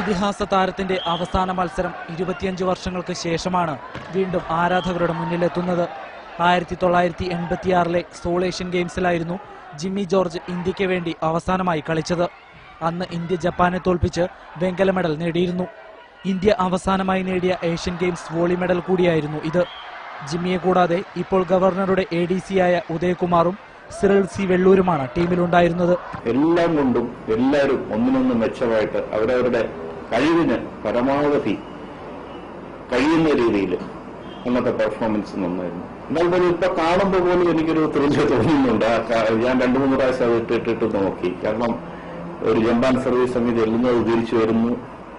ഇതിഹാസ താരത്തിന്റെ അവസാന മത്സരം ഇരുപത്തിയഞ്ച് വർഷങ്ങൾക്ക് ശേഷമാണ് വീണ്ടും ആരാധകരുടെ മുന്നിലെത്തുന്നത്. ആയിരത്തി തൊള്ളായിരത്തി എൺപത്തിയാറിലെ സോൾ ഏഷ്യൻ ഗെയിംസിലായിരുന്നു ജിമ്മി ജോർജ് ഇന്ത്യയ്ക്ക് വേണ്ടി അവസാനമായി കളിച്ചത്. അന്ന് ഇന്ത്യ ജപ്പാനെ തോൽപ്പിച്ച് വെങ്കല മെഡൽ നേടിയിരുന്നു. ഇന്ത്യ അവസാനമായി നേടിയ ഏഷ്യൻ ഗെയിംസ് വോളി മെഡൽ കൂടിയായിരുന്നു ഇത്. ജിമ്മിയെ കൂടാതെ ഇപ്പോൾ ഗവർണറുടെ എ ഡി സി ആയ ഉദയകുമാറും സിറിൽ സി വെള്ളൂരുമാണ് ടീമിലുണ്ടായിരുന്നത്. എല്ലാം കൊണ്ടും എല്ലാവരും ഒന്നിനൊന്ന് മെച്ചമായിട്ട് അവരവരുടെ കഴിവിന് പരമാവധി കഴിയുന്ന രീതിയിൽ അന്നത്തെ പെർഫോമൻസ് നന്നായിരുന്നു. എന്നാൽ പോലും ഇപ്പൊ കാണുമ്പോൾ പോലും എനിക്കൊരു ത്രില്ല് തോന്നുന്നുണ്ട്. ഞാൻ രണ്ടു മൂന്ന് പ്രാവശ്യം അത് ഇട്ടിട്ടിട്ട് നോക്കി. കാരണം ഒരു ജമ്പാൻ സർവീസ് സമിതി ചെല്ലുന്നത് തിരിച്ചു വരുന്നു.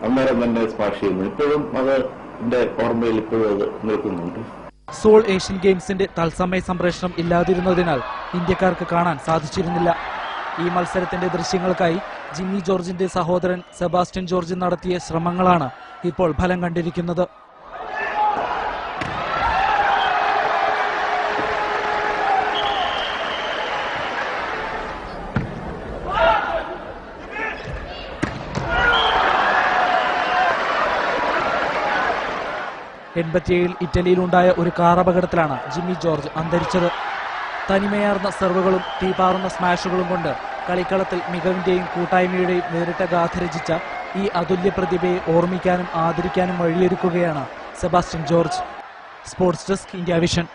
അന്നേരം തന്നെ സ്മാഷ് ചെയ്യുന്നു. ഇപ്പോഴും അത് എന്റെ ഓർമ്മയിൽ ഇപ്പോഴും അത് നിൽക്കുന്നുണ്ട്. സോൾ ഏഷ്യൻ ഗെയിംസിന്റെ തത്സമയ സംപ്രേഷണം ഇല്ലാതിരുന്നതിനാൽ ഇന്ത്യക്കാർക്ക് കാണാൻ സാധിച്ചിരുന്നില്ല. ഈ മത്സരത്തിന്റെ ദൃശ്യങ്ങൾക്കായി ജിമ്മി ജോർജിന്റെ സഹോദരൻ സെബാസ്റ്റ്യൻ ജോർജ് നടത്തിയ ശ്രമങ്ങളാണ് ഇപ്പോൾ ഫലം കണ്ടിരിക്കുന്നത്. എൺപത്തിയേഴിൽ ഇറ്റലിയിലുണ്ടായ ഒരു കാർ അപകടത്തിലാണ് ജിമ്മി ജോർജ് അന്തരിച്ചത്. തനിമയാർന്ന സെർവുകളും തീപാറുന്ന സ്മാഷുകളും കൊണ്ട് കളിക്കളത്തിൽ മികവിന്റെയും കൂട്ടായ്മയുടെയും നേരിട്ട ഗാഥ രചിച്ച ഈ അതുല്യ പ്രതിഭയെ ഓർമ്മിക്കാനും ആദരിക്കാനും വഴിയൊരുക്കുകയാണ് Sebastian George. Sports desk India vision.